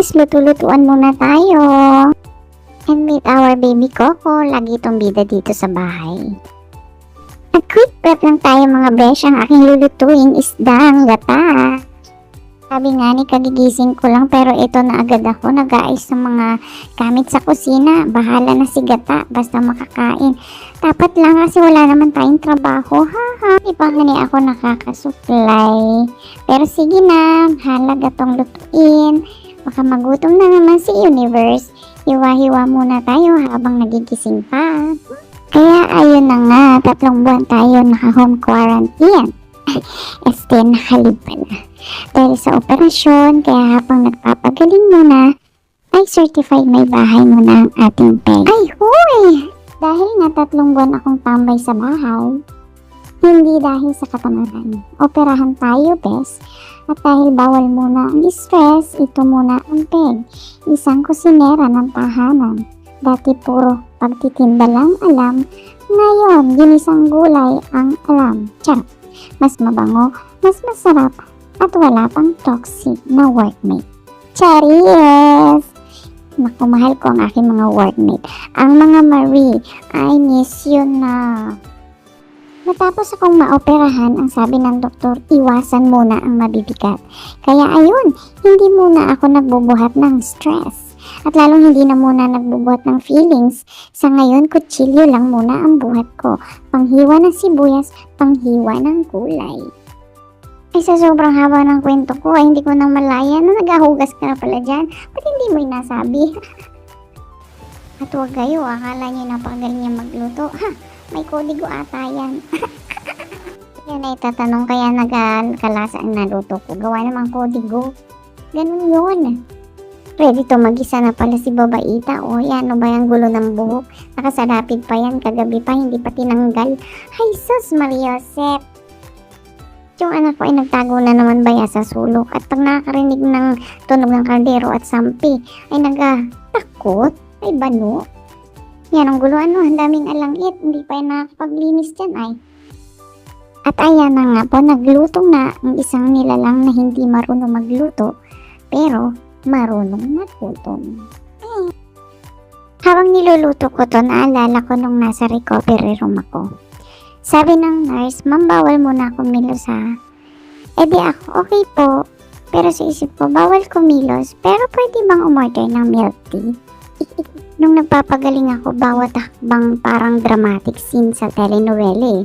guys, luto-lutuan muna tayo. And meet our baby Coco, lagi itong bida dito sa bahay. At quick prep lang tayo mga besh, ang aking lulutuin isdang gata. Sabi nga ni kagigising ko lang pero ito na agad ako nag-aayos ng mga gamit sa kusina. Bahala na si gata basta makakain. Dapat lang kasi wala naman tayong trabaho. Ha ha. Nga ni ako nakakasupply. Pero sige na, halaga tong lutuin. Baka magutom na naman si Universe. Hiwa-hiwa muna tayo habang nagigising pa. Kaya ayun na nga, tatlong buwan tayo naka-home quarantine. este, nakalib pala. Dahil sa operasyon, kaya habang nagpapagaling muna, ay certified may bahay muna ang ating peg. Ay, huy! Dahil nga tatlong buwan akong tambay sa bahay, hindi dahil sa katamaran. Operahan tayo, bes. At dahil bawal muna ang stress, ito muna ang peg. Isang kusinera ng tahanan. Dati puro pagtitinda lang alam. Ngayon, ginisang gulay ang alam. Charot. Mas mabango, mas masarap, at wala pang toxic na workmate. Charis! Naku, mahal ko ang aking mga workmate. Ang mga Marie, I miss you na. Matapos akong maoperahan, ang sabi ng doktor, iwasan muna ang mabibigat. Kaya ayun, hindi muna ako nagbubuhat ng stress. At lalong hindi na muna nagbubuhat ng feelings. Sa ngayon, kutsilyo lang muna ang buhat ko. Panghiwa ng sibuyas, panghiwa ng gulay. Ay, sa sobrang haba ng kwento ko, ay hindi ko na malaya na naghahugas ka na pala dyan. Ba't hindi mo inasabi? At huwag kayo, akala nyo napakagaling niya magluto. Ha, may kodigo ata yan. Yan ay tatanong kaya nagkalasa ang naluto ko. Gawa naman kodigo. Ganun yun. Ready to magisa na pala si babaita. O yan, ano ba yung gulo ng buhok? Nakasalapid pa yan, kagabi pa, hindi pa tinanggal. Ay, sus, Maria Josep. Yung anak ko ay nagtago na naman baya sa sulok at pag nakakarinig ng tunog ng kaldero at sampi ay nagatakot, ay bano. Yan ang gulo ano, ang daming alangit, hindi pa yan nakakapaglinis dyan ay. At ayan na nga po, nagluto na ang isang nilalang na hindi marunong magluto, pero marunong magluto. Eh. Habang niluluto ko to, naalala ko nung nasa recovery room ako. Sabi ng nurse, ma'am, bawal muna kumilos ha. E di ako, okay po. Pero sa isip ko, bawal kumilos. Pero pwede bang umorder ng milk tea? Nung nagpapagaling ako, bawat hakbang parang dramatic scene sa telenovela eh.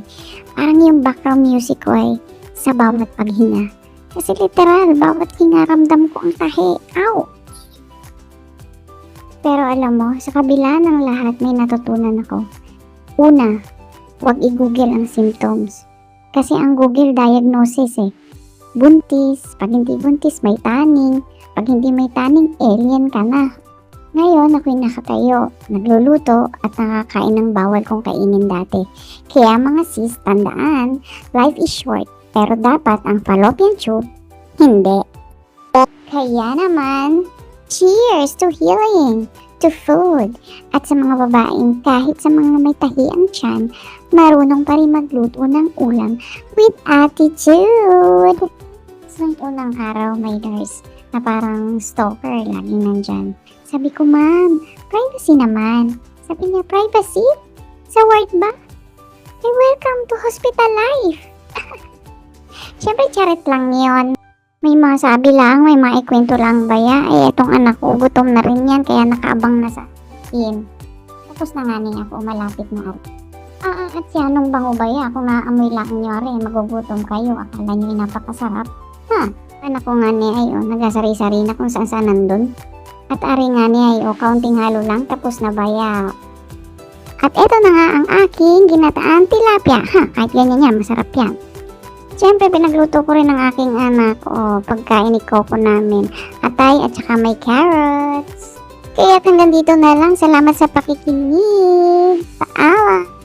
Parang yung background music ko ay sa bawat paghinga. Kasi literal, bawat hinga ramdam ko ang tahi. Ow! Pero alam mo, sa kabila ng lahat may natutunan ako. Una, huwag i-google ang symptoms. Kasi ang Google diagnosis eh. Buntis, pag hindi buntis may taning, pag hindi may taning alien ka na. Ngayon ako'y nakatayo, nagluluto at nakakain ng bawal kong kainin dati. Kaya mga sis, tandaan, life is short, pero dapat ang fallopian tube, hindi. Kaya naman, cheers to healing! to food. At sa mga babaeng kahit sa mga may tahi ang tiyan, marunong pa rin magluto ng ulam with attitude. Yung unang araw, may nurse na parang stalker, laging nandyan. Sabi ko, ma'am, privacy naman. Sabi niya, privacy? Sa ward ba? Ay, welcome to hospital life. Siyempre, charit lang yon may mga sabi lang, may mga ikwento lang ba ya? Eh, itong anak ko, gutom na rin yan, kaya nakaabang na sa akin. Tapos na nga niya ako, malapit na ako. Ah, ah, at siya, anong bango ba ya? Kung naamoy lang niyo rin, magugutom kayo, akala niyo napakasarap. Ha? Anak ko nga niya ay, oh, nagasari-sari na kung saan saan nandun. At ari nga niya ay, oh, kaunting halo lang, tapos na ba ya? At eto na nga ang aking ginataan tilapia. Ha, kahit ganyan yan, masarap yan. Siyempre, pinagluto ko rin ng aking anak o pagkain ni Coco namin. Atay at saka may carrots. Kaya hanggang dito na lang. Salamat sa pakikinig. Paawa!